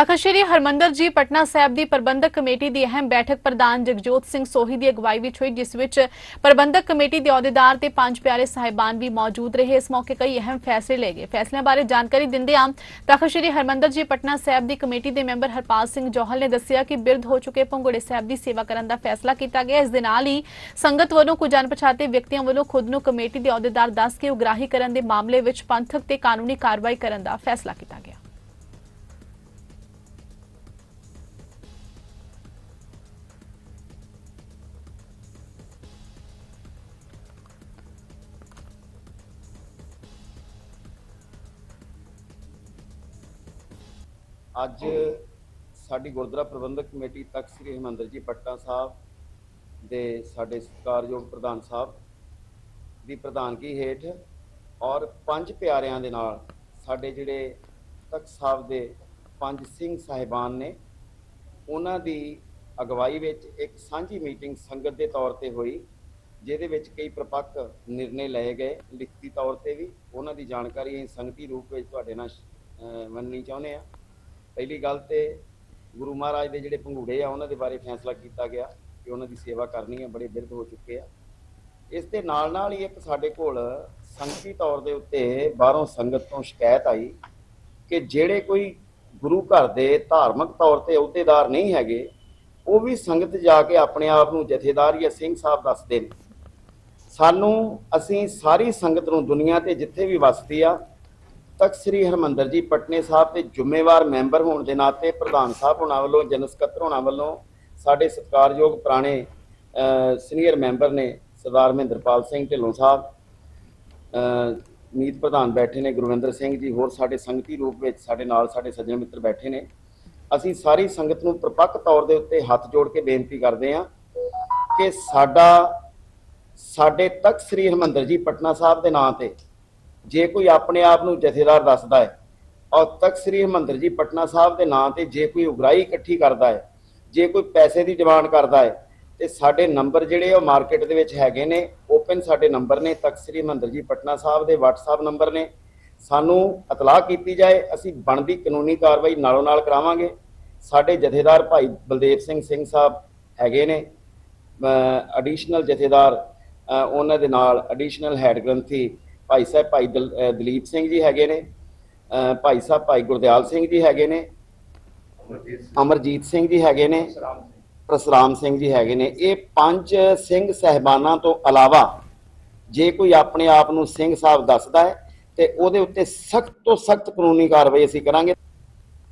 ਤਖਤ ਸ੍ਰੀ ਹਰਮੰਦਰ ਜੀ ਪਟਨਾ ਸਾਹਿਬ ਦੀ ਪ੍ਰਬੰਧਕ committee ਦੀ ਅਹਿਮ ਬੈਠਕ ਪ੍ਰਧਾਨ ਜਗਜੋਤ ਸਿੰਘ ਸੋਹੀ ਦੀ ਅਗਵਾਈ ਵਿੱਚ ਹੋਈ, ਜਿਸ ਵਿੱਚ ਪ੍ਰਬੰਧਕ ਕਮੇਟੀ ਦੇ ਅਹੁਦੇਦਾਰ ਤੇ ਪੰਜ ਪਿਆਰੇ ਸਾਹਿਬਾਨ ਵੀ ਮੌਜੂਦ ਰਹੇ। ਇਸ ਮੌਕੇ ਕਈ ਅਹਿਮ ਫੈਸਲੇ ਲਏ ਗਏ। ਫੈਸਲਿਆਂ ਬਾਰੇ ਜਾਣਕਾਰੀ ਦਿੰਦਿਆਂ ਤਖਤ ਸ੍ਰੀ ਹਰਮੰਦਰ ਜੀ ਪਟਨਾ ਸਾਹਿਬ ਦੀ ਕਮੇਟੀ ਦੇ ਮੈਂਬਰ ਹਰਪਾਲ ਸਿੰਘ ਜੋਹਲ ਨੇ ਦੱਸਿਆ ਕਿ ਬਿਰਧ ਹੋ ਚੁੱਕੇ ਭੰਗੁੜੇ ਸਾਹਿਬ ਦੀ ਸੇਵਾ ਕਰਨ ਦਾ ਫੈਸਲਾ ਕੀਤਾ ਗਿਆ। ਇਸ ਦੇ ਨਾਲ ਹੀ ਸੰਗਤ ਵੱਲੋਂ ਕੁਝ ਅਣਪਛਾਤੇ ਵਿਅਕਤੀਆਂ ਵੱਲੋਂ ਖੁਦ ਨੂੰ ਕਮੇਟੀ ਦੇ ਅਹੁਦੇਦਾਰ ਦੱਸ ਕੇ ਉਗਰਾਹੀ ਕਰਨ ਦੇ ਮਾਮਲੇ ਵਿੱਚ ਪੰਥਕ ਤੇ ਕਾਨੂੰਨੀ ਕਾਰਵਾਈ ਕਰਨ ਦਾ ਫੈਸਲਾ ਕੀਤਾ ਅੱਜ ਸਾਡੀ ਗੁਰਦੁਆਰਾ ਪ੍ਰਬੰਧਕ ਕਮੇਟੀ ਤਖਤ ਸ੍ਰੀ ਹਰਿਮੰਦਰ ਜੀ ਪਟਨਾ ਸਾਹਿਬ ਦੇ ਸਾਡੇ ਸਤਿਕਾਰਯੋਗ ਪ੍ਰਧਾਨ ਸਾਹਿਬ ਦੀ ਪ੍ਰਧਾਨਗੀ ਹੇਠ ਔਰ ਪੰਜ ਪਿਆਰਿਆਂ ਦੇ ਨਾਲ ਸਾਡੇ ਜਿਹੜੇ ਤਖਤ ਸਾਹਿਬ ਦੇ ਪੰਜ ਸਿੰਘ ਸਾਹਿਬਾਨ ਨੇ ਉਹਨਾਂ ਦੀ ਅਗਵਾਈ ਵਿੱਚ ਇੱਕ ਸਾਂਝੀ ਮੀਟਿੰਗ ਸੰਗਤ ਦੇ ਤੌਰ ਤੇ ਹੋਈ ਜਿਹਦੇ ਵਿੱਚ ਕਈ ਪ੍ਰਪੱਕ ਨਿਰਣੇ ਲਏ ਗਏ ਲਿਖਤੀ ਤੌਰ ਤੇ ਵੀ। ਉਹਨਾਂ ਦੀ ਜਾਣਕਾਰੀ ਅਸੀਂ ਸੰਗਤੀ ਰੂਪ ਵਿੱਚ ਤੁਹਾਡੇ ਨਾਲ ਮੰਨਣੀ ਚਾਹੁੰਦੇ ਆ ਪਹਿਲੀ ਗੱਲ ਤੇ ਗੁਰੂ ਮਹਾਰਾਜ ਦੇ ਜਿਹੜੇ ਪੰਘੂੜੇ ਆ, ਉਹਨਾਂ ਦੇ ਬਾਰੇ ਫੈਸਲਾ ਕੀਤਾ ਗਿਆ ਕਿ ਉਹਨਾਂ ਦੀ ਸੇਵਾ ਕਰਨੀ ਹੈ ਬੜੇ ਬਿਰਧ ਹੋ ਚੁੱਕੇ ਆ। ਇਸ ਦੇ ਨਾਲ ਨਾਲ ਹੀ ਇੱਕ ਸਾਡੇ ਕੋਲ ਸੰਗਤੀ ਤੌਰ ਦੇ ਉੱਤੇ ਬਾਹਰੋਂ ਸੰਗਤ ਤੋਂ ਸ਼ਿਕਾਇਤ ਆਈ ਕਿ ਜਿਹੜੇ ਕੋਈ ਗੁਰੂ ਘਰ ਦੇ ਧਾਰਮਿਕ ਤੌਰ ਤੇ ਅਹੁਦੇਦਾਰ ਨਹੀਂ ਹੈਗੇ, ਉਹ ਵੀ ਸੰਗਤ ਜਾ ਕੇ ਆਪਣੇ ਆਪ ਨੂੰ ਜਥੇਦਾਰ ਜਾਂ ਸਿੰਘ ਸਾਹਿਬ ਦੱਸਦੇ ਨੇ। ਸਾਨੂੰ, ਅਸੀਂ ਸਾਰੀ ਸੰਗਤ ਨੂੰ ਦੁਨੀਆ ਤੇ ਜਿੱਥੇ ਵੀ ਵਸਦੀ ਆ ਤਖਤ ਸ੍ਰੀ ਹਰਮੰਦਰ ਜੀ ਪਟਨੇ ਸਾਹਿਬ ਦੇ ਜ਼ਿੰਮੇਵਾਰ ਮੈਂਬਰ ਹੋਣ ਦੇ ਨਾਤੇ ਪ੍ਰਧਾਨ ਸਾਹਿਬ ਹੋਣਾ ਵੱਲੋਂ ਜਨਰਲ ਸਕੱਤਰ ਹੋਣਾ ਵੱਲੋਂ ਸਾਡੇ ਸਤਿਕਾਰਯੋਗ ਪੁਰਾਣੇ ਸੀਨੀਅਰ ਮੈਂਬਰ ਨੇ ਸਰਦਾਰ ਮਹਿੰਦਰਪਾਲ ਸਿੰਘ ਢਿੱਲੋਂ ਸਾਹਿਬ ਮੀਤ ਪ੍ਰਧਾਨ ਬੈਠੇ ਨੇ ਗੁਰਵਿੰਦਰ ਸਿੰਘ ਜੀ, ਹੋਰ ਸਾਡੇ ਸੰਗਤੀ ਰੂਪ ਵਿੱਚ ਸਾਡੇ ਨਾਲ ਸਾਡੇ ਸੱਜਣ ਮਿੱਤਰ ਬੈਠੇ ਨੇ। ਅਸੀਂ ਸਾਰੀ ਸੰਗਤ ਨੂੰ ਪ੍ਰਪੱਕ ਤੌਰ ਦੇ ਉੱਤੇ ਹੱਥ ਜੋੜ ਕੇ ਬੇਨਤੀ ਕਰਦੇ ਹਾਂ ਕਿ ਸਾਡਾ, ਸਾਡੇ ਤਖਤ ਸ੍ਰੀ ਹਰਿਮੰਦਰ ਜੀ ਪਟਨਾ ਸਾਹਿਬ ਦੇ ਨਾਂ ਤੇ ਜੇ ਕੋਈ ਆਪਣੇ ਆਪ ਨੂੰ ਜਥੇਦਾਰ ਦੱਸਦਾ ਹੈ, ਔਰ ਤਖਤ ਸ੍ਰੀ ਹਰਿਮੰਦਰ ਜੀ ਪਟਨਾ ਸਾਹਿਬ ਦੇ ਨਾਂ ਤੇ ਜੇ ਕੋਈ ਉਗਰਾਈ ਇਕੱਠੀ ਕਰਦਾ ਹੈ, ਜੇ ਕੋਈ ਪੈਸੇ ਦੀ ਡਿਮਾਂਡ ਕਰਦਾ ਹੈ, ਤੇ ਸਾਡੇ ਨੰਬਰ ਜਿਹੜੇ ਉਹ ਮਾਰਕੀਟ ਦੇ ਵਿੱਚ ਹੈਗੇ ਨੇ, ਓਪਨ ਸਾਡੇ ਨੰਬਰ ਨੇ, ਤਖਤ ਸ੍ਰੀ ਹਰਿਮੰਦਰ ਜੀ ਪਟਨਾ ਸਾਹਿਬ ਦੇ WhatsApp ਨੰਬਰ ਨੇ। ਸਾਨੂੰ ਇਤਲਾਹ ਕੀਤੀ ਜਾਏ, ਅਸੀਂ ਬਣਦੀ ਕਾਨੂੰਨੀ ਕਾਰਵਾਈ ਨਾਲੋਂ ਨਾਲ ਕਰਾਵਾਂਗੇ। ਸਾਡੇ ਜਥੇਦਾਰ ਭਾਈ ਬਲਦੇਵ ਸਿੰਘ ਸਿੰਘ ਸਾਹਿਬ ਹੈਗੇ ਨੇ ਐਡੀਸ਼ਨਲ ਜਥੇਦਾਰ ਉਹਨਾਂ ਦੇ ਨਾਲ ਐਡੀਸ਼ਨਲ ਹੈਡ ਗ੍ਰੰਥੀ ਭਾਈ ਸਾਹਿਬ ਭਾਈ ਦਲੀਪ ਸਿੰਘ ਜੀ ਹੈਗੇ ਨੇ ਭਾਈ ਸਾਹਿਬ ਭਾਈ ਗੁਰਦਿਆਲ ਸਿੰਘ ਜੀ ਹੈਗੇ ਨੇ ਅਮਰਜੀਤ ਸਿੰਘ। ਜੀ ਹੈਗੇ ਨੇ ਪ੍ਰਸਰਾਮ ਸਿੰਘ ਜੀ ਹੈਗੇ ਨੇ। ਇਹ ਪੰਜ ਸਿੰਘ ਸਹਿਬਾਨਾਂ ਤੋਂ ਇਲਾਵਾ ਜੇ ਕੋਈ ਆਪਣੇ ਆਪ ਨੂੰ ਸਿੰਘ ਸਾਹਿਬ ਦੱਸਦਾ ਹੈ ਤੇ ਉਹਦੇ ਉੱਤੇ ਸਖਤ ਤੋਂ ਸਖਤ ਕਾਨੂੰਨੀ ਕਾਰਵਾਈ ਅਸੀਂ ਕਰਾਂਗੇ।